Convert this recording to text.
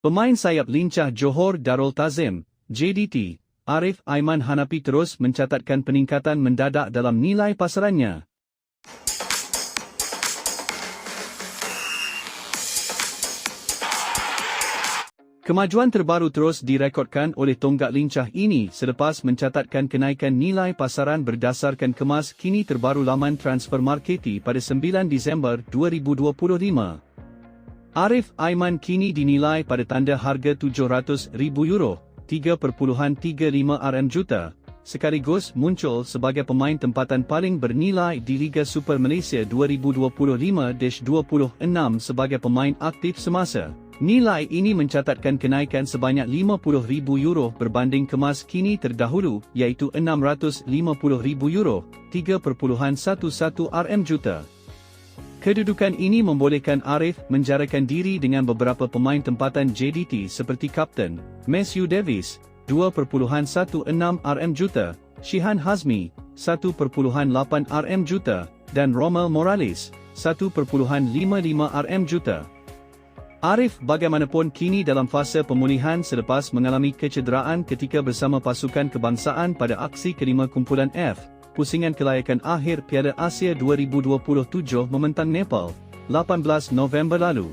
Pemain sayap lincah Johor Darul Tazim, JDT, Arif Aiman Hanapi terus mencatatkan peningkatan mendadak dalam nilai pasarannya. Kemajuan terbaru terus direkodkan oleh tonggak lincah ini selepas mencatatkan kenaikan nilai pasaran berdasarkan kemas kini terbaru laman transfer marketi pada 9 Disember 2025. Arif Aiman kini dinilai pada tanda harga 700,000 euro, 3.35 RM juta, sekaligus muncul sebagai pemain tempatan paling bernilai di Liga Super Malaysia 2025-26 sebagai pemain aktif semasa. Nilai ini mencatatkan kenaikan sebanyak 50,000 euro berbanding kemas kini terdahulu iaitu 650,000 euro, 3.11 RM juta. Kedudukan ini membolehkan Arif menjarakan diri dengan beberapa pemain tempatan JDT seperti Kapten, Matthew Davis, 2.16 RM juta, Shihan Hazmi, 1.8 RM juta, dan Romel Morales, 1.55 RM juta. Arif bagaimanapun kini dalam fasa pemulihan selepas mengalami kecederaan ketika bersama pasukan kebangsaan pada aksi kelima kumpulan F, pusingan kelayakan akhir Piala Asia 2027 membentang Nepal, 18 November lalu.